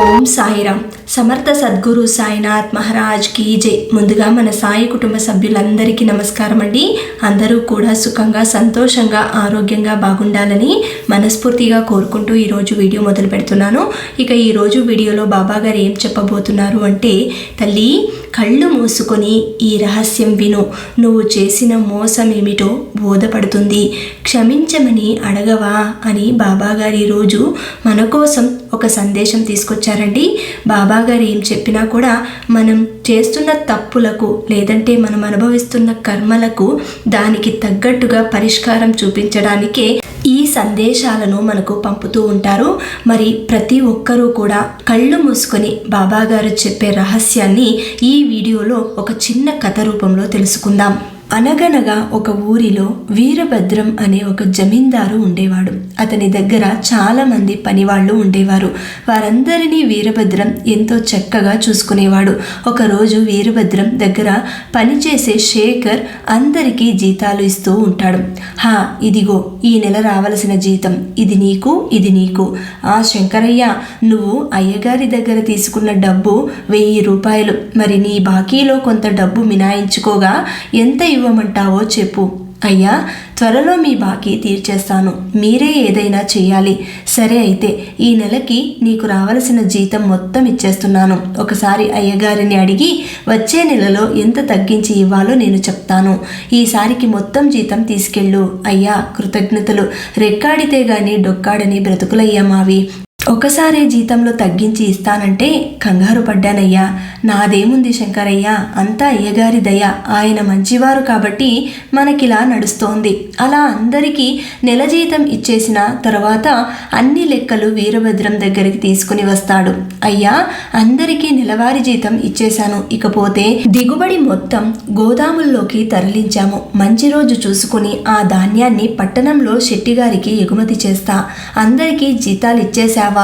ఓం సాయిరామ్. సమర్థ సద్గురు సాయినాథ్ మహారాజ్ కీ జై. ముందుగా మన సాయి కుటుంబ సభ్యులందరికీ నమస్కారం అండి. అందరూ కూడా సుఖంగా సంతోషంగా ఆరోగ్యంగా బాగుండాలని మనస్ఫూర్తిగా కోరుకుంటూ ఈరోజు వీడియో మొదలు పెడుతున్నాను. ఇక ఈరోజు వీడియోలో బాబా గారు ఏం చెప్పబోతున్నారు అంటే తల్లి కళ్ళు మూసుకొని ఈ రహస్యం విను. నువ్వు చేసిన మోసం ఏమిటో బోధపడుతుంది. క్షమించమని అడగవా అని బాబాగారు ఈరోజు మన కోసం ఒక సందేశం తీసుకొచ్చారండి. బాబాగారు ఏం చెప్పినా కూడా మనం చేస్తున్న తప్పులకు లేదంటే మనం అనుభవిస్తున్న కర్మలకు దానికి తగ్గట్టుగా పరిష్కారం చూపించడానికే ఈ సందేశాలను మనకు పంపుతూ ఉంటారు. మరి ప్రతి ఒక్కరూ కూడా కళ్ళు మూసుకొని బాబాగారు చెప్పే రహస్యాన్ని ఈ వీడియోలో ఒక చిన్న కథ రూపంలో తెలుసుకుందాం. అనగనగా ఒక ఊరిలో వీరభద్రం అనే ఒక జమీందారు ఉండేవాడు. అతని దగ్గర చాలామంది పనివాళ్ళు ఉండేవారు. వారందరినీ వీరభద్రం ఎంతో చక్కగా చూసుకునేవాడు. ఒకరోజు వీరభద్రం దగ్గర పనిచేసే శేఖర్ అందరికీ జీతాలు ఇస్తూ ఉంటాడు. హా ఇదిగో ఈ నెల రావలసిన జీతం. ఇది నీకు ఇది నీకు. ఆ శంకరయ్య నువ్వు అయ్యగారి దగ్గర తీసుకున్న డబ్బు వెయ్యి రూపాయలు. మరి నీ బాకీలో కొంత డబ్బు మినాయించుకోగా ఎంత ఇవ్వమంటావో చెప్పు. అయ్యా త్వరలో మీ బాకీ తీర్చేస్తాను. మీరే ఏదైనా చెయ్యాలి. సరే అయితే ఈ నెలకి నీకు రావలసిన జీతం మొత్తం ఇచ్చేస్తున్నాను. ఒకసారి అయ్యగారిని అడిగి వచ్చే నెలలో ఎంత తగ్గించి ఇవ్వాలో నేను చెప్తాను. ఈసారికి మొత్తం జీతం తీసుకెళ్ళు. అయ్యా కృతజ్ఞతలు. రెక్కాడితే గాని డొక్కాడని బ్రతుకులయ్యా మావి. ఒకసారి జీతంలో తగ్గించి ఇస్తానంటే కంగారు పడ్డానయ్యా. నాదేముంది శంకరయ్య? అంతా అయ్యగారి దయ. ఆయన మంచివారు కాబట్టి మనకిలా నడుస్తోంది. అలా అందరికీ నెల జీతం ఇచ్చేసిన తర్వాత అన్ని లెక్కలు వీరభద్రం దగ్గరికి తీసుకుని వస్తాడు. అయ్యా అందరికీ నెలవారీ జీతం ఇచ్చేశాను. ఇకపోతే దిగుబడి మొత్తం గోదాముల్లోకి తరలించాము. మంచి రోజు చూసుకుని ఆ ధాన్యాన్ని పట్టణంలో శెట్టిగారికి ఎగుమతి చేస్తా. అందరికీ జీతాలు ఇచ్చేశావా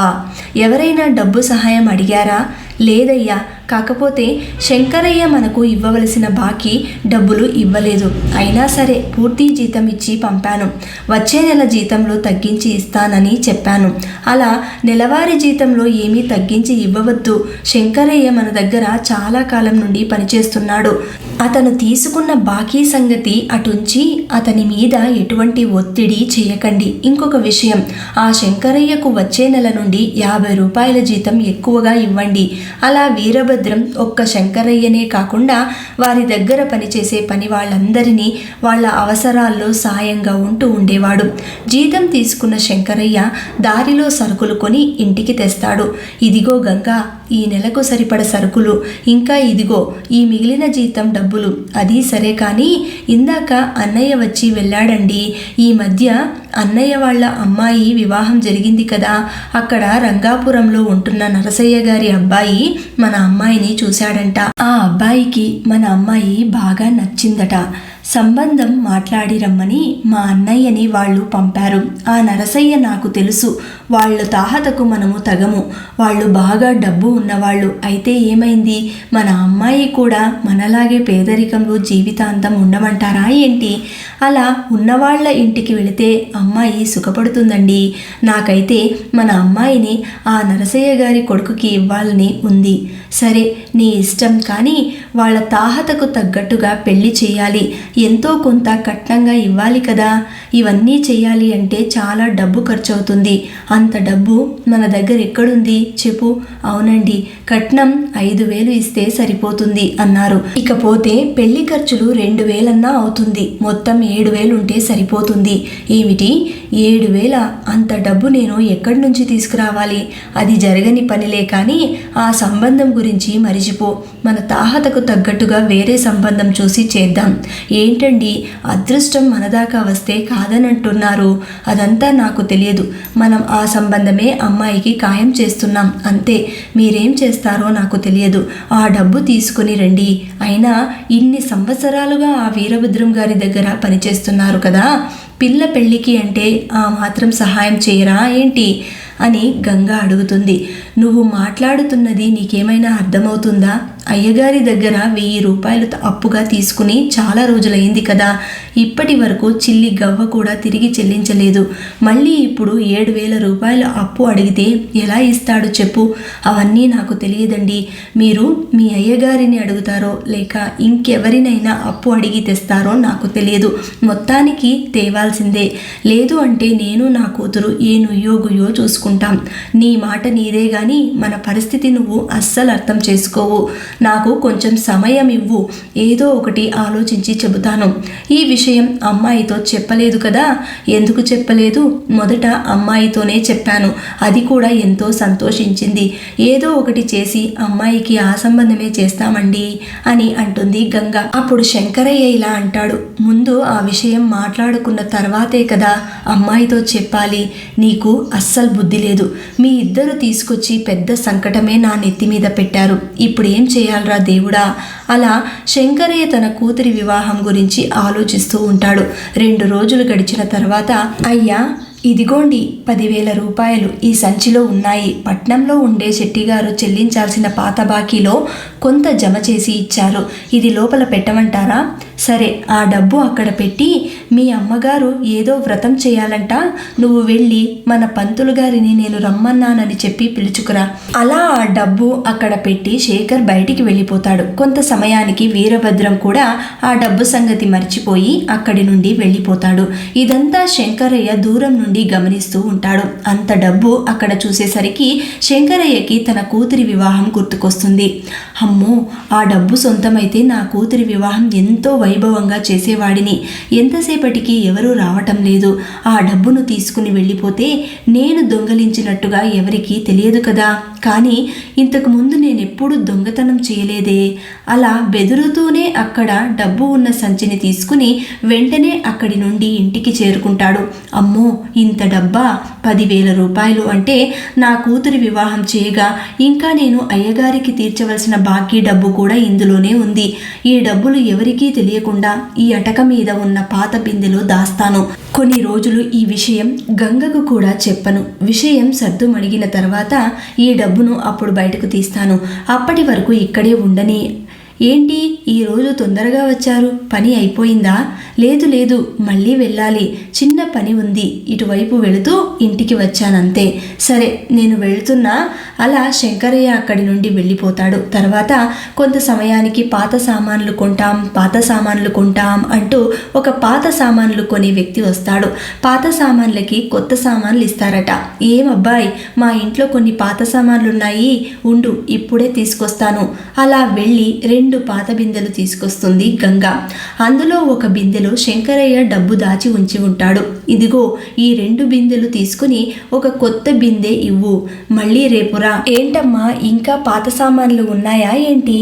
ఎవరైనా డబ్బు సహాయం అడిగారా? లేదయ్యా కాకపోతే శంకరయ్య మనకు ఇవ్వవలసిన బాకీ డబ్బులు ఇవ్వలేదు. అయినా సరే పూర్తి జీతం ఇచ్చి పంపాను. వచ్చే నెల జీతంలో తగ్గించి ఇస్తానని చెప్పాను. అలా నెలవారీ జీతంలో ఏమీ తగ్గించి ఇవ్వవద్దు. శంకరయ్య మన దగ్గర చాలా కాలం నుండి పనిచేస్తున్నాడు. అతను తీసుకున్న బాకీ సంగతి అటుంచి అతని మీద ఎటువంటి ఒత్తిడి చేయకండి. ఇంకొక విషయం ఆ శంకరయ్యకు వచ్చే నెల నుండి యాభై రూపాయల జీతం ఎక్కువగా ఇవ్వండి. అలా వీరభద్రం ఒక్క శంకరయ్యనే కాకుండా వారి దగ్గర పనిచేసే పని వాళ్ళందరినీ వాళ్ళ అవసరాల్లో సాయంగా ఉంటూ ఉండేవాడు. జీతం తీసుకున్న శంకరయ్య దారిలో సరుకులు కొని ఇంటికి తెస్తాడు. ఇదిగో గంగా ఈ నెలకు సరిపడ సరుకులు. ఇంకా ఇదిగో ఈ మిగిలిన జీతం డబ్బులు. అది సరే కానీ ఇందాక అన్నయ్య వచ్చి వెళ్ళాడండి. ఈ మధ్య అన్నయ్య వాళ్ళ అమ్మాయి వివాహం జరిగింది కదా. అక్కడ రంగాపురంలో ఉంటున్న నరసయ్య గారి అబ్బాయి మన అమ్మాయిని చూశాడంట. ఆ అబ్బాయికి మన అమ్మాయి బాగా నచ్చిందట. సంబంధం మాట్లాడి రమ్మని మా అన్నయ్యని వాళ్ళు పంపారు. ఆ నరసయ్య నాకు తెలుసు. వాళ్ళ తాహతకు మనము తగము. వాళ్ళు బాగా డబ్బు ఉన్నవాళ్ళు. అయితే ఏమైంది? మన అమ్మాయి కూడా మనలాగే పేదరికంలో జీవితాంతం ఉండమంటారా ఏంటి? అలా ఉన్నవాళ్ళ ఇంటికి వెళితే అమ్మాయి సుఖపడుతుందండి. నాకైతే మన అమ్మాయిని ఆ నరసయ్య గారి కొడుకుకి ఇవ్వాలని ఉంది. సరే నీ ఇష్టం కానీ వాళ్ళ తాహతకు తగ్గట్టుగా పెళ్ళి చేయాలి. ఎంతో కొంత కట్నంగా ఇవ్వాలి కదా. ఇవన్నీ చేయాలి అంటే చాలా డబ్బు ఖర్చు అవుతుంది అంత డబ్బు మన దగ్గర ఎక్కడుంది? చెప్పు. అవునండి. కట్నం ఐదు వేలు ఇస్తే సరిపోతుంది అన్నారు. ఇకపోతే పెళ్ళి ఖర్చులు రెండు వేలన్నా అవుతుంది. మొత్తం ఏడు వేలు ఉంటే సరిపోతుంది. ఏమిటి? ఏడు వేల. అంత డబ్బు నేను ఎక్కడి నుంచి తీసుకురావాలి? అది జరగని పనిలే కానీ ఆ సంబంధం గురించి మరిచిపో. మన తాహతకు తగ్గట్టుగా వేరే సంబంధం చూసి చేద్దాం. ఏంటండి? అదృష్టం మనదాకా వస్తే కాదనంటున్నారు. అదంతా నాకు తెలియదు. మనం ఆ సంబంధమే అమ్మాయికి ఖాయం చేస్తున్నాం. అంతే. మీరేం చేస్తారో నాకు తెలియదు. ఆ డబ్బు తీసుకుని రండి. అయినా ఇన్ని సంవత్సరాలుగా ఆ వీరభద్రం గారి దగ్గర పనిచేస్తున్నారు కదా? పిల్ల పెళ్ళికి అంటే ఆ మాత్రం సహాయం చేయరా ఏంటి? అని గంగా అడుగుతుంది. నువ్వు మాట్లాడుతున్నది నీకేమైనా అర్థమవుతుందా? అయ్యగారి దగ్గర వెయ్యి రూపాయలు అప్పుగా తీసుకుని చాలా రోజులైంది కదా. ఇప్పటి వరకు చిల్లి గవ్వ కూడా తిరిగి చెల్లించలేదు. మళ్ళీ ఇప్పుడు ఏడు వేల రూపాయలు అప్పు అడిగితే ఎలా ఇస్తాడు చెప్పు. అవన్నీ నాకు తెలియదండి. మీరు మీ అయ్యగారిని అడుగుతారో లేక ఇంకెవరినైనా అప్పు అడిగి తెస్తారో నాకు తెలియదు. మొత్తానికి తేవాల్సిందే. లేదు అంటే నేను నా కూతురు ఏ నుయ్యో గుయ్యో చూసుకుంటాం. నీ మాట నీదే గాని మన పరిస్థితి నువ్వు అస్సలు అర్థం చేసుకోవు. నాకు కొంచెం సమయం ఇవ్వు. ఏదో ఒకటి ఆలోచించి చెబుతాను. ఈ విషయం అమ్మాయితో చెప్పలేదు కదా? ఎందుకు చెప్పలేదు? మొదట అమ్మాయితోనే చెప్పాను. అది కూడా ఎంతో సంతోషించింది. ఏదో ఒకటి చేసి అమ్మాయికి ఆ సంబంధమే చేస్తామండి అని అంటుంది గంగ. అప్పుడు శంకరయ్య ఇలా అంటాడు. ముందు ఆ విషయం మాట్లాడుకున్న తర్వాతే కదా అమ్మాయితో చెప్పాలి. నీకు అస్సలు బుద్ధి లేదు. మీ ఇద్దరు తీసుకొచ్చి పెద్ద సంకటమే నా నెత్తి మీద పెట్టారు. ఇప్పుడు ఏం చేయాలరా దేవుడా? అలా శంకరయ్య తన కూతురి వివాహం గురించి ఆలోచిస్తూ ఉంటాడు. రెండు రోజులు గడిచిన తర్వాత అయ్యా ఇదిగోండి పదివేల రూపాయలు ఈ సంచిలో ఉన్నాయి. పట్నంలో ఉండే శెట్టిగారు చెల్లించాల్సిన పాత బాకీలో కొంత జమ చేసి ఇచ్చారు. ఇది లోపల పెట్టమంటారా? సరే ఆ డబ్బు అక్కడ పెట్టి మీ అమ్మగారు ఏదో వ్రతం చేయాలంట. నువ్వు వెళ్ళి మన పంతులు గారిని నేను రమ్మన్నానని చెప్పి పిలుచుకురా. అలా ఆ డబ్బు అక్కడ పెట్టి శేఖర్ బయటికి వెళ్ళిపోతాడు. కొంత సమయానికి వీరభద్రం కూడా ఆ డబ్బు సంగతి మర్చిపోయి అక్కడి నుండి వెళ్ళిపోతాడు. ఇదంతా శంకరయ్య దూరం నుండి గమనిస్తూ ఉంటాడు. అంత డబ్బు అక్కడ చూసేసరికి శంకరయ్యకి తన కూతురి వివాహం గుర్తుకొస్తుంది. అమ్మో ఆ డబ్బు సొంతమైతే నా కూతురి వివాహం ఎంతో వైభవంగా చేసేవాడిని. ఎంతసేపటికి ఎవరూ రావటం లేదు. ఆ డబ్బును తీసుకుని వెళ్ళిపోతే నేను దొంగలించినట్టుగా ఎవరికీ తెలియదు కదా. కానీ ఇంతకు ముందు నేను ఎప్పుడూ దొంగతనం చేయలేదే. అలా బెదురుతూనే అక్కడ డబ్బు ఉన్న సంచిని తీసుకుని వెంటనే అక్కడి నుండి ఇంటికి చేరుకుంటాడు. అమ్మో ఇంత డబ్బా? పదివేల రూపాయలు అంటే నా కూతురి వివాహం చేయగా ఇంకా నేను అయ్యగారికి తీర్చవలసిన బాకీ డబ్బు కూడా ఇందులోనే ఉంది. ఈ డబ్బులు ఎవరికీ తెలియకుండా ఈ అటక మీద ఉన్న పాత బిందెలో దాస్తాను. కొన్ని రోజులు ఈ విషయం గంగకు కూడా చెప్పను. విషయం సర్దు మణిగిన తర్వాత ఈ డబ్బు డబ్బును అప్పుడు బయటకు తీస్తాను. అప్పటి వరకు ఇక్కడే ఉండని ఏంటి ఈరోజు తొందరగా వచ్చారు? పని అయిపోయిందా? లేదు లేదు మళ్ళీ వెళ్ళాలి. చిన్న పని ఉంది. ఇటువైపు వెళుతూ ఇంటికి వచ్చానంతే. సరే నేను వెళుతున్నా. అలా శంకరయ్య అక్కడి నుండి వెళ్ళిపోతాడు. తర్వాత కొంత సమయానికి పాత సామాన్లు కొంటాం పాత సామాన్లు కొంటాం అంటూ ఒక పాత సామాన్లు కొనే వ్యక్తి వస్తాడు. పాత సామాన్లకి కొత్త సామాన్లు ఇస్తారట. ఏమబ్బాయ్ మా ఇంట్లో కొన్ని పాత సామాన్లు ఉన్నాయి ఉండు ఇప్పుడే తీసుకొస్తాను. అలా వెళ్ళి రెండు రెండు పాత బిందెలు తీసుకొస్తుంది గంగ. అందులో ఒక బిందెలో శంకరయ్య డబ్బు దాచి ఉంచి ఉంటాడు. ఇదిగో ఈ రెండు బిందెలు తీసుకుని ఒక కొత్త బిందె ఇవ్వు. మళ్ళీ రేపురా. ఏంటమ్మా ఇంకా పాత సామాన్లు ఉన్నాయా ఏంటి?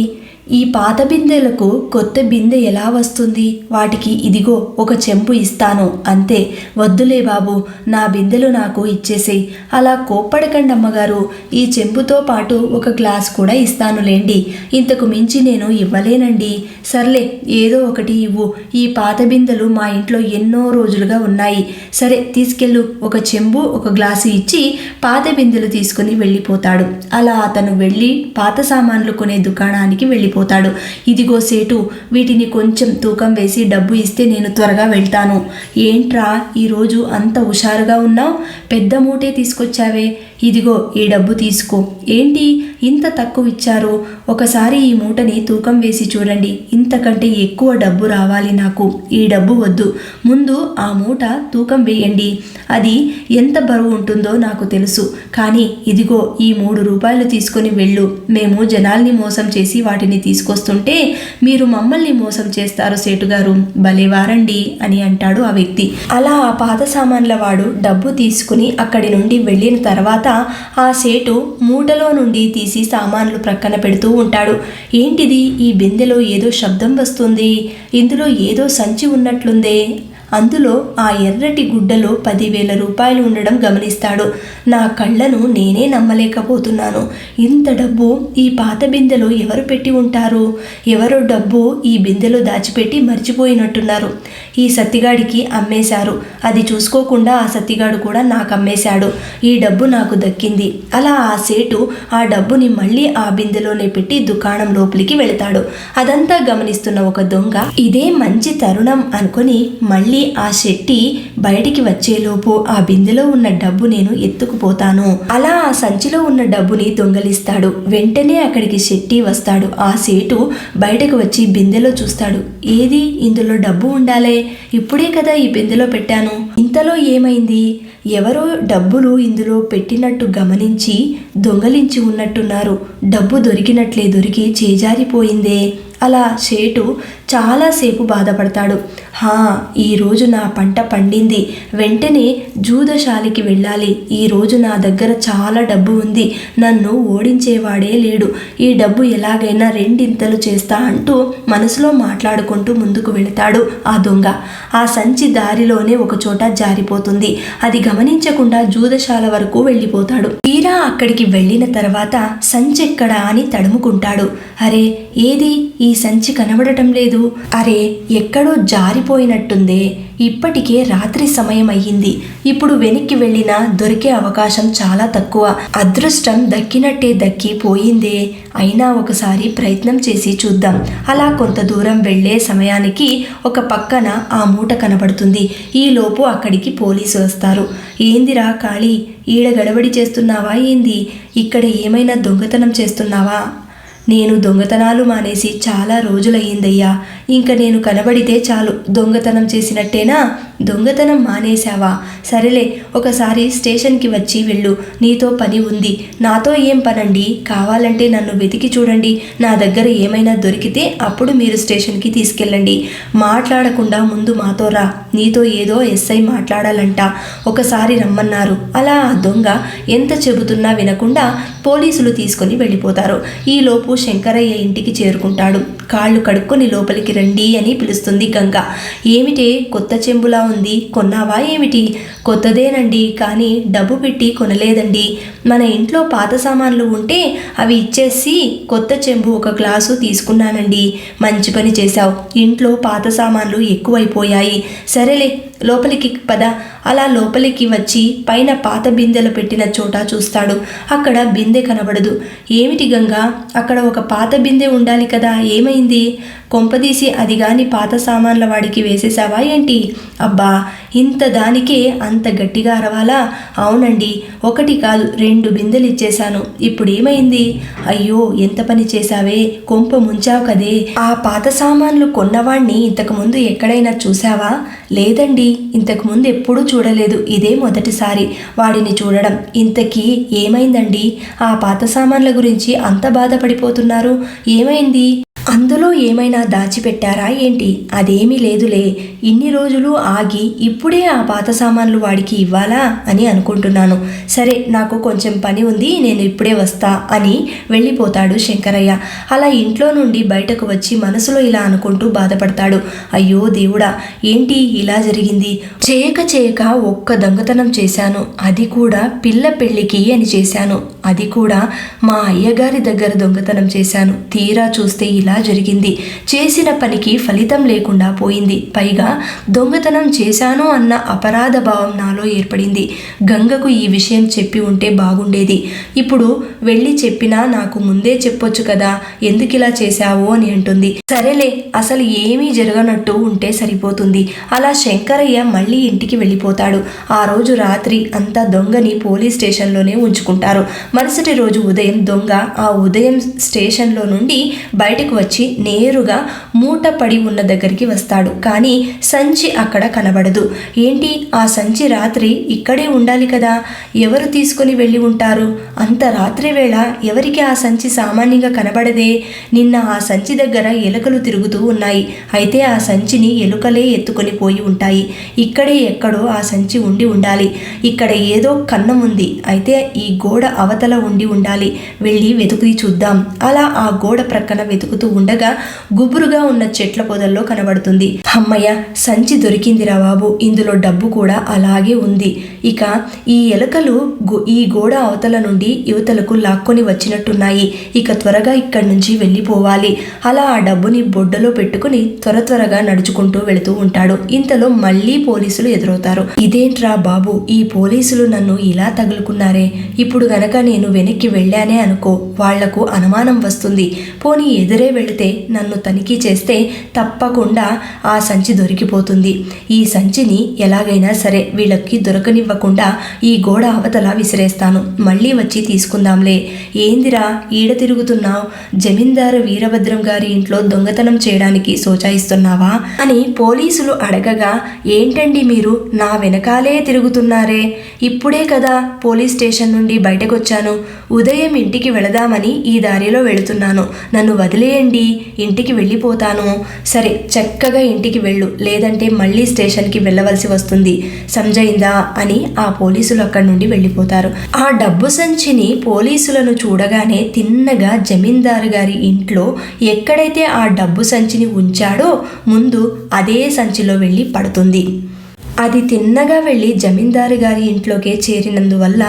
ఈ పాత బిందెలకు కొత్త బిందె ఎలా వస్తుంది? వాటికి ఇదిగో ఒక చెంపు ఇస్తాను. అంతే. వద్దులే బాబు నా బిందెలు నాకు ఇచ్చేసేయ్. అలా కోప్పడకండి అమ్మగారు ఈ చెంపుతో పాటు ఒక గ్లాస్ కూడా ఇస్తానులేండి. ఇంతకు మించి నేను ఇవ్వలేనండి. సర్లే ఏదో ఒకటి ఇవ్వు. ఈ పాత బిందెలు మా ఇంట్లో ఎన్నో రోజులుగా ఉన్నాయి. సరే తీసుకెళ్ళు. ఒక చెంబు ఒక గ్లాసు ఇచ్చి పాత బిందెలు తీసుకుని వెళ్ళిపోతాడు. అలా అతను వెళ్ళి పాత సామాన్లు కొనే దుకాణానికి వెళ్ళిపోతాడు. ఇదిగో సేటు వీటిని కొంచెం తూకం వేసి డబ్బు ఇస్తే నేను త్వరగా వెళ్తాను. ఏంట్రా ఈరోజు అంత హుషారుగా ఉన్నావు? పెద్ద మూటే తీసుకొచ్చావే. ఇదిగో ఈ డబ్బు తీసుకో. ఏంటి ఇంత తక్కువ ఇచ్చారు ఒకసారి ఈ మూటని తూకం వేసి చూడండి. ఇంతకంటే ఎక్కువ డబ్బు రావాలి నాకు. ఈ డబ్బు వద్దు. ముందు ఆ మూట తూకం వేయండి. అది ఎంత బరువు ఉంటుందో నాకు తెలుసు. కానీ ఇదిగో ఈ మూడు రూపాయలు తీసుకొని వెళ్ళు. మేము జనాల్ని మోసం చేసి వాటిని తీసుకొస్తుంటే మీరు మమ్మల్ని మోసం చేస్తారు సేటుగారు. భలే భలేవారండి అని అంటాడు ఆ వ్యక్తి. అలా ఆ పాత సామాన్ల వాడు డబ్బు తీసుకుని అక్కడి నుండి వెళ్ళిన తర్వాత ఆ సేటు మూటలో నుండి తీసి సామాన్లు ప్రక్కన పెడుతూ ఉంటాడు. ఏంటిది? ఈ బిందెలో ఏదో శబ్దం వస్తుంది. ఇందులో ఏదో సంచి ఉన్నట్లుందే అందులో ఆ ఎర్రటి గుడ్డలో పదివేల రూపాయలు ఉండడం గమనిస్తాడు. నా కళ్ళను నేనే నమ్మలేకపోతున్నాను. ఇంత డబ్బు ఈ పాత బిందెలో ఎవరు పెట్టి ఉంటారు? ఎవరో డబ్బు ఈ బిందెలో దాచిపెట్టి మర్చిపోయినట్టున్నారు. ఈ సత్తిగాడికి అమ్మేశారు. అది చూసుకోకుండా ఆ సత్తిగాడు కూడా నాకు అమ్మేశాడు. ఈ డబ్బు నాకు దక్కింది. అలా ఆ సేటు ఆ డబ్బుని మళ్ళీ ఆ బిందెలోనే పెట్టి దుకాణం లోపలికి వెళతాడు. అదంతా గమనిస్తున్న ఒక దొంగ ఇదే మంచి తరుణం అనుకొని మళ్ళీ ఆ శెట్టి బయటికి వచ్చేలోపు ఆ బిందెలో ఉన్న డబ్బు నేను ఎత్తుకుపోతాను. అలా ఆ సంచిలో ఉన్న డబ్బుని దొంగలిస్తాడు. వెంటనే అక్కడికి శెట్టి వస్తాడు. ఆ సేటు బయటకు వచ్చి బిందెలో చూస్తాడు. ఏది? ఇందులో డబ్బు ఉండాలే. ఇప్పుడే కదా ఈ బిందెలో పెట్టాను. ఇంతలో ఏమైంది? ఎవరో డబ్బులు ఇందులో పెట్టినట్టు గమనించి దొంగలించి ఉన్నట్టున్నారు. డబ్బు దొరికినట్లే దొరికి చేజారిపోయిందే. అలా చేటు చాలాసేపు బాధపడతాడు. హా ఈరోజు నా పంట పండింది. వెంటనే జూదశాలికి వెళ్ళాలి. ఈరోజు నా దగ్గర చాలా డబ్బు ఉంది. నన్ను ఓడించేవాడే లేడు. ఈ డబ్బు ఎలాగైనా రెండింతలు చేస్తా అంటూ మనసులో మాట్లాడుకుంటూ ముందుకు వెళతాడు ఆ దొంగ. ఆ సంచి దారిలోనే ఒక చోట జారిపోతుంది. అది గమనించకుండా జూదశాల వరకు వెళ్ళిపోతాడు. తీరా అక్కడికి వెళ్ళిన తర్వాత సంచి ఎక్కడా అని తడుముకుంటాడు. అరే ఏది? ఈ సంచి కనబడటం లేదు. అరే ఎక్కడో జారిపోయినట్టుందే. ఇప్పటికే రాత్రి సమయం అయ్యింది ఇప్పుడు వెనక్కి వెళ్ళినా దొరికే అవకాశం చాలా తక్కువ. అదృష్టం దక్కినట్టే దక్కి పోయిందే అయినా ఒకసారి ప్రయత్నం చేసి చూద్దాం. అలా కొంత దూరం వెళ్ళే సమయానికి ఒక పక్కన ఆ మూట కనబడుతుంది. ఈలోపు అక్కడికి పోలీసు వస్తారు. ఏందిరా కాళీ? ఈడ గడబడి చేస్తున్నావా ఏంది? ఇక్కడ ఏమైనా దొంగతనం చేస్తున్నావా? నేను దొంగతనాలు మానేసి చాలా రోజులయ్యిందయ్యా. ఇంక నేను కనబడితే చాలు దొంగతనం చేసినట్టేనా? దొంగతనం మానేశావా? సరేలే ఒకసారి స్టేషన్కి వచ్చి వెళ్ళు. నీతో పని ఉంది. నాతో ఏం పనండి? కావాలంటే నన్ను వెతికి చూడండి. నా దగ్గర ఏమైనా దొరికితే అప్పుడు మీరు స్టేషన్కి తీసుకెళ్ళండి. మాట్లాడకుండా ముందు మాతో రా. నీతో ఏదో ఎస్ఐ మాట్లాడాలంట. ఒకసారి రమ్మన్నారు. అలా ఆ దొంగ ఎంత చెబుతున్నా వినకుండా పోలీసులు తీసుకొని వెళ్ళిపోతారు. ఈలోపు శంకరయ్య ఇంటికి చేరుకుంటాడు. కాళ్ళు కడుక్కొని లోపలికి రండి అని పిలుస్తుంది గంగ. ఏమిటే కొత్త చెంబులా ఉంది. కొన్నావా ఏమిటి? కొత్తదేనండి. కానీ డబ్బు పెట్టి కొనలేదండి. మన ఇంట్లో పాత సామాన్లు ఉంటే అవి ఇచ్చేసి కొత్త చెంబు ఒక గ్లాసు తీసుకున్నానండి. మంచి పని చేశావు. ఇంట్లో పాత సామాన్లు ఎక్కువైపోయాయి. సరేలే లోపలికి పద. అలా లోపలికి వచ్చి పైన పాత బిందెలు పెట్టిన చోట చూస్తాడు. అక్కడ బిందె కనబడదు. ఏమిటి గంగా? అక్కడ ఒక పాత బిందె ఉండాలి కదా. ఏమైంది? కొంపదీసి అది గాని పాత సామాన్ల వాడికి వేసేసావా ఏంటి? అబ్బా ఇంత దానికే అంత గట్టిగా అరవాలా? అవునండి ఒకటి కాదు రెండు బిందెలు ఇచ్చేశాను. ఇప్పుడు ఏమైంది? అయ్యో ఎంత పని చేశావే? కొంప ముంచావు కదే. ఆ పాత సామాన్లు కొన్నవాణ్ణి ఇంతకుముందు ఎక్కడైనా చూసావా లేదండి. ఇంతకుముందు ఎప్పుడూ చూడలేదు ఇదే మొదటిసారి వాడిని చూడడం. ఇంతకీ ఏమైందండి? ఆ పాత సామాన్ల గురించి అంత బాధపడిపోతున్నారు. ఏమైంది? అందులో ఏమైనా దాచిపెట్టారా ఏంటి? అదేమీ లేదులే. ఇన్ని రోజులు ఆగి ఇప్పుడే ఆ పాత సామాన్లు వాడికి ఇవ్వాలా అని అనుకుంటున్నాను. సరే నాకు కొంచెం పని ఉంది నేను ఇప్పుడే వస్తా అని వెళ్ళిపోతాడు శంకరయ్య. అలా ఇంట్లో నుండి బయటకు వచ్చి మనసులో ఇలా అనుకుంటూ బాధపడతాడు. అయ్యో దేవుడా ఏంటి ఇలా జరిగింది? చేయక చేయక ఒక్క దొంగతనం చేశాను. అది కూడా పిల్ల పెళ్ళికి అని చేశాను. అది కూడా మా అయ్యగారి దగ్గర దొంగతనం చేశాను. తీరా చూస్తే ఇలా జరిగింది. చేసిన పనికి ఫలితం లేకుండా పోయింది. పైగా దొంగతనం చేశాను అన్న అపరాధ భావం నాలో ఏర్పడింది. గంగకు ఈ విషయం చెప్పి ఉంటే బాగుండేది. ఇప్పుడు వెళ్ళి చెప్పినా నాకు ముందే చెప్పొచ్చు కదా ఎందుకు ఇలా చేశావు అని అంటుంది. సరేలే అసలు ఏమీ జరగనట్టు ఉంటే సరిపోతుంది. అలా శంకరయ్య మళ్ళీ ఇంటికి వెళ్ళిపోతాడు. ఆ రోజు రాత్రి అంతా దొంగని పోలీస్ స్టేషన్లోనే ఉంచుకుంటారు. మరుసటి రోజు ఉదయం దొంగ ఆ ఉదయం స్టేషన్లో నుండి బయటకు వచ్చి నేరుగా మూట పడి ఉన్న దగ్గరికి వస్తాడు. కానీ సంచి అక్కడ కనబడదు. ఏంటి? ఆ సంచి రాత్రి ఇక్కడే ఉండాలి కదా? ఎవరు తీసుకొని వెళ్ళి ఉంటారు? అంత రాత్రి వేళ ఎవరికి ఆ సంచి సామాన్యంగా కనబడదే? నిన్న ఆ సంచి దగ్గర ఎలుకలు తిరుగుతూ ఉన్నాయి. అయితే ఆ సంచిని ఎలుకలే ఎత్తుకొని పోయి ఉంటాయి. ఇక్కడే ఎక్కడో ఆ సంచి ఉండి ఉండాలి. ఇక్కడ ఏదో కన్నం ఉంది. అయితే ఈ గోడ అవతల ఉండి ఉండాలి. వెళ్ళి వెతుకుని చూద్దాం. అలా ఆ గోడ ప్రక్కన వెతుకుతూ ఉండగా గుబురుగా ఉన్న చెట్ల పొదల్లో కనబడుతుంది. అమ్మయ్య సంచి దొరికిందిరా బాబు. ఇందులో డబ్బు కూడా అలాగే ఉంది. ఇక ఈ ఎలుకలు ఈ గోడ అవతల నుండి యువతలకు లాక్కొని వచ్చినట్టున్నాయి. ఇక త్వరగా ఇక్కడి నుంచి వెళ్ళిపోవాలి. అలా ఆ డబ్బుని బొడ్డలో పెట్టుకుని త్వర త్వరగా నడుచుకుంటూ వెళుతూ ఉంటాడు. ఇంతలో మళ్ళీ పోలీసులు ఎదురవుతారు. ఇదేంట్రా బాబు? ఈ పోలీసులు నన్ను ఇలా తగులుకున్నారే. ఇప్పుడు గనక నేను వెనక్కి వెళ్ళానే అనుకో. వాళ్ళకు అనుమానం వస్తుంది. పోనీ ఎదురే వెళితే నన్ను తనిఖీ చేస్తే తప్పకుండా ఆ సంచి దొరికిపోతుంది. ఈ సంచిని ఎలాగైనా సరే వీళ్ళకి దొరకనివ్వకుండా ఈ గోడ అవతల విసిరేస్తాను. మళ్ళీ వచ్చి తీసుకుందాంలే. ఏందిరా ఈడ తిరుగుతున్నావు? జమీందారు వీరభద్రం గారి ఇంట్లో దొంగతనం చేయడానికి సోచాయిస్తున్నావా? అని పోలీసులు అడగగా ఏంటండి మీరు? నా వెనకాలే తిరుగుతున్నారే. ఇప్పుడే కదా పోలీస్ స్టేషన్ నుండి బయటకొచ్చాను. ఉదయం ఇంటికి వెళదామని ఈ దారిలో వెళుతున్నాను. నన్ను వదిలేయండి. ఇంటికి వెళ్ళిపోతాను. సరే చక్కగా ఇంటికి వెళ్ళు. లేదంటే మళ్ళీ స్టేషన్కి వెళ్ళవలసి వస్తుంది. సంజయిందా? అని ఆ పోలీసులు అక్కడి నుండి వెళ్ళిపోతారు. ఆ డబ్బు సంచిని పోలీసులను చూడగానే తిన్నగా జమీందారు గారి ఇంట్లో ఎక్కడైతే ఆ డబ్బు సంచిని ఉంచాడో ముందు అదే సంచిలో వెళ్ళి పడుతుంది. అది తిన్నగా వెళ్ళి జమీందారు గారి ఇంట్లోకే చేరినందువల్ల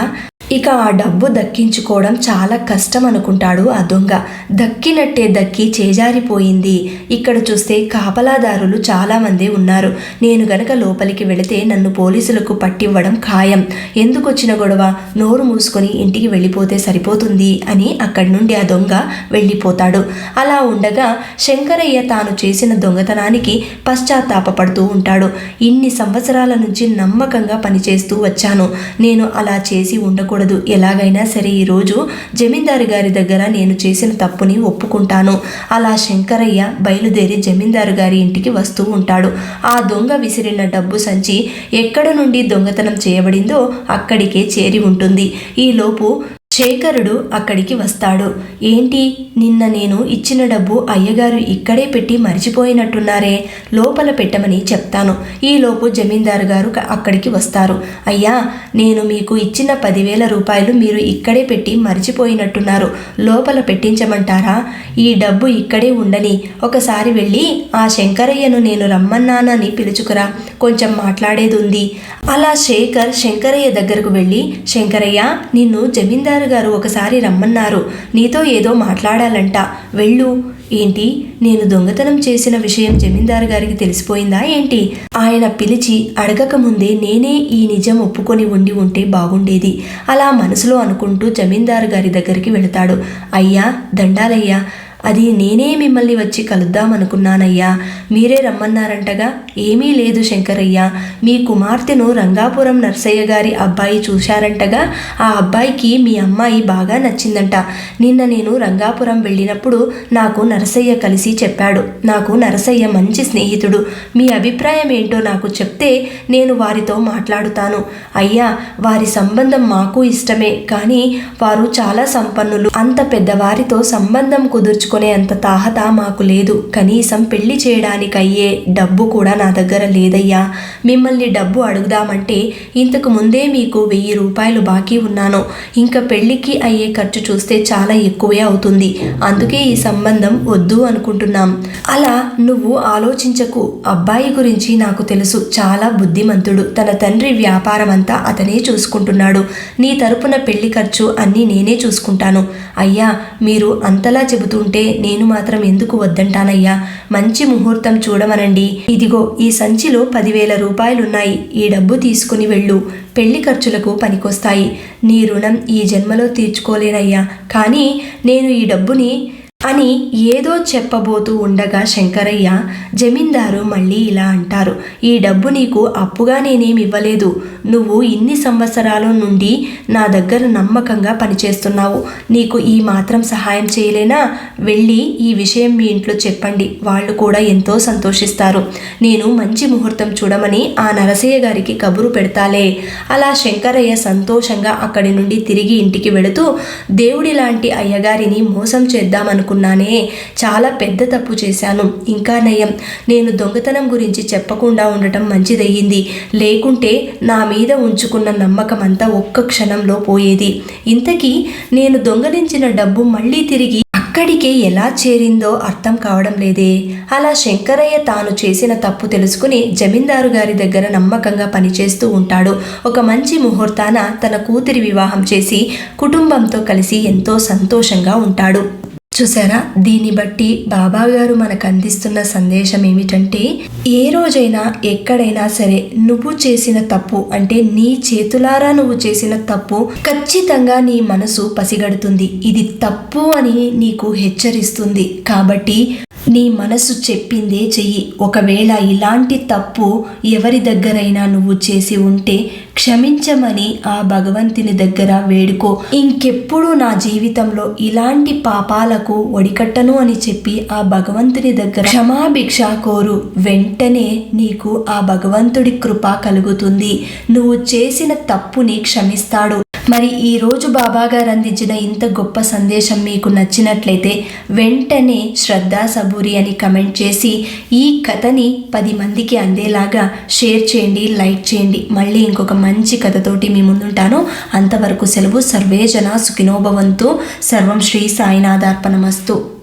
ఇక ఆ డబ్బు దక్కించుకోవడం చాలా కష్టం అనుకుంటాడు ఆ దొంగ. దక్కినట్టే దక్కి చేజారిపోయింది. ఇక్కడ చూస్తే కాపలాదారులు చాలామంది ఉన్నారు. నేను గనక లోపలికి వెళితే నన్ను పోలీసులకు పట్టివ్వడం ఖాయం. ఎందుకొచ్చిన గొడవ? నోరు మూసుకొని ఇంటికి వెళ్ళిపోతే సరిపోతుంది అని అక్కడి నుండి ఆ దొంగ వెళ్ళిపోతాడు. అలా ఉండగా శంకరయ్య తాను చేసిన దొంగతనానికి పశ్చాత్తాపపడుతూ ఉంటాడు. ఇన్ని సంవత్సరాల నుంచి నమ్మకంగా పనిచేస్తూ వచ్చాను. నేను అలా చేసి ఉండకూడదు. ఎలాగైనా సరే ఈరోజు జమీందారు గారి దగ్గర నేను చేసిన తప్పుని ఒప్పుకుంటాను. అలా శంకరయ్య బయలుదేరి జమీందారు గారి ఇంటికి వస్తూ ఉంటాడు. ఆ దొంగ విసిరిన డబ్బు సంచి ఎక్కడ నుండి దొంగతనం చేయబడిందో అక్కడికే చేరి ఉంటుంది. ఈలోపు శేఖరుడు అక్కడికి వస్తాడు. ఏంటి? నిన్న నేను ఇచ్చిన డబ్బు అయ్యగారు ఇక్కడే పెట్టి మర్చిపోయినట్టున్నారే. లోపల పెట్టమని చెప్తాను. ఈలోపు జమీందారు గారు అక్కడికి వస్తారు. అయ్యా నేను మీకు ఇచ్చిన పదివేల రూపాయలు మీరు ఇక్కడే పెట్టి మర్చిపోయినట్టున్నారు. లోపల పెట్టించమంటారా? ఈ డబ్బు ఇక్కడే ఉండని. ఒకసారి వెళ్ళి ఆ శంకరయ్యను నేను రమ్మన్నానని పిలుచుకురా. కొంచెం మాట్లాడేది ఉంది అలా శేఖర్ శంకరయ్య దగ్గరకు వెళ్ళి శంకరయ్య నిన్ను జమీందారు గారు ఒకసారి రమ్మన్నారు. నీతో ఏదో మాట్లాడాలంట. వెళ్ళు. ఏంటి? నేను దొంగతనం చేసిన విషయం జమీందారు గారికి తెలిసిపోయిందా ఏంటి? ఆయన పిలిచి అడగక ముందే నేనే ఈ నిజం ఒప్పుకొని ఉండి ఉంటే బాగుండేది. అలా మనసులో అనుకుంటూ జమీందారు గారి దగ్గరికి వెళతాడు. అయ్యా దండాలయ్యా అది నేనే మిమ్మల్ని వచ్చి కలుద్దామనుకున్నానయ్యా మీరే రమ్మన్నారంటగా? ఏమీ లేదు శంకరయ్య. మీ కుమార్తెను రంగాపురం నర్సయ్య గారి అబ్బాయి చూశారంటగా? ఆ అబ్బాయికి మీ అమ్మాయి బాగా నచ్చిందంట. నిన్న నేను రంగాపురం వెళ్ళినప్పుడు నాకు నరసయ్య కలిసి చెప్పాడు. నాకు నరసయ్య మంచి స్నేహితుడు. మీ అభిప్రాయం ఏంటో నాకు చెప్తే నేను వారితో మాట్లాడుతాను. అయ్యా వారి సంబంధం మాకు ఇష్టమే. కానీ వారు చాలా సంపన్నులు. అంత పెద్దవారితో సంబంధం తెచ్చుకునే అంత తాహత మాకు లేదు. కనీసం పెళ్ళి చేయడానికి అయ్యే డబ్బు కూడా నా దగ్గర లేదయ్యా. మిమ్మల్ని డబ్బు అడుగుదామంటే ఇంతకు ముందే మీకు వెయ్యి రూపాయలు బాకీ ఉన్నాను. ఇంకా పెళ్ళికి అయ్యే ఖర్చు చూస్తే చాలా ఎక్కువే అవుతుంది. అందుకే ఈ సంబంధం వద్దు అనుకుంటున్నాం. అలా నువ్వు ఆలోచించకు. అబ్బాయి గురించి నాకు తెలుసు. చాలా బుద్ధిమంతుడు. తన తండ్రి వ్యాపారం అంతా అతనే చూసుకుంటున్నాడు. నీ తరపున పెళ్ళి ఖర్చు అన్నీ నేనే చూసుకుంటాను. అయ్యా మీరు అంతలా చెబుతుంటే నేను మాత్రం ఎందుకు వద్దంటానయ్యా? మంచి ముహూర్తం చూడమనండి. ఇదిగో ఈ సంచిలో పదివేల రూపాయలున్నాయి. ఈ డబ్బు తీసుకుని వెళ్ళు. పెళ్ళి ఖర్చులకు పనికొస్తాయి. నీ రుణం ఈ జన్మలో తీర్చుకోలేనయ్యా. కానీ నేను ఈ డబ్బుని అని ఏదో చెప్పబోతూ ఉండగా శంకరయ్య జమీందారు మళ్ళీ ఇలా అంటారు. ఈ డబ్బు నీకు అప్పుగా నేనేమి ఇవ్వలేదు. నువ్వు ఇన్ని సంవత్సరాల నుండి నా దగ్గర నమ్మకంగా పనిచేస్తున్నావు. నీకు ఈ మాత్రం సహాయం చేయలేనా? వెళ్ళి ఈ విషయం మీ ఇంట్లో చెప్పండి. వాళ్ళు కూడా ఎంతో సంతోషిస్తారు. నేను మంచి ముహూర్తం చూడమని ఆ నరసయ్య గారికి కబురు పెడతాలే. అలా శంకరయ్య సంతోషంగా అక్కడి నుండి తిరిగి ఇంటికి వెళుతూ దేవుడి లాంటి అయ్యగారిని మోసం చేద్దామనుకున్నానే. చాలా పెద్ద తప్పు చేశాను. ఇంకా నయం. నేను దొంగతనం గురించి చెప్పకుండా ఉండటం మంచిదయ్యింది. లేకుంటే నా మీద ఉంచుకున్న నమ్మకం అంతా ఒక్క క్షణంలో పోయేది. ఇంతకీ నేను దొంగలించిన డబ్బు మళ్ళీ తిరిగి అక్కడికే ఎలా చేరిందో అర్థం కావడం లేదే. అలా శంకరయ్య తాను చేసిన తప్పు తెలుసుకుని జమీందారు గారి దగ్గర నమ్మకంగా పనిచేస్తూ ఉంటాడు. ఒక మంచి ముహూర్తాన తన కూతురి వివాహం చేసి కుటుంబంతో కలిసి ఎంతో సంతోషంగా ఉంటాడు. చూసారా? దీన్ని బట్టి బాబా గారు మనకు అందిస్తున్న సందేశం ఏమిటంటే ఏ రోజైనా ఎక్కడైనా సరే నువ్వు చేసిన తప్పు అంటే నీ చేతులారా నువ్వు చేసిన తప్పు ఖచ్చితంగా నీ మనసు పసిగడుతుంది. ఇది తప్పు అని నీకు హెచ్చరిస్తుంది. కాబట్టి నీ మనసు చెప్పిందే చెయ్యి. ఒకవేళ ఇలాంటి తప్పు ఎవరి దగ్గరైనా నువ్వు చేసి ఉంటే క్షమించమని ఆ భగవంతుని దగ్గర వేడుకో. ఇంకెప్పుడు నా జీవితంలో ఇలాంటి పాపాలకు ఒడికట్టను అని చెప్పి ఆ భగవంతుని దగ్గర క్షమాభిక్ష కోరు. వెంటనే నీకు ఆ భగవంతుడి కృప కలుగుతుంది. నువ్వు చేసిన తప్పుని క్షమిస్తాడు. మరి ఈ రోజు బాబా గారు అందించిన ఇంత గొప్ప సందేశం మీకు నచ్చినట్లయితే వెంటనే శ్రద్ధా సబూరి అని కమెంట్ చేసి ఈ కథని పది మందికి అందేలాగా షేర్ చేయండి లైక్ చేయండి. మళ్ళీ ఇంకొక మంచి కథతోటి మీ ముందుంటాను. అంతవరకు సెలవు సర్వేజన సుఖినోభవంతు సర్వం శ్రీ సాయినాథార్పణమస్తు.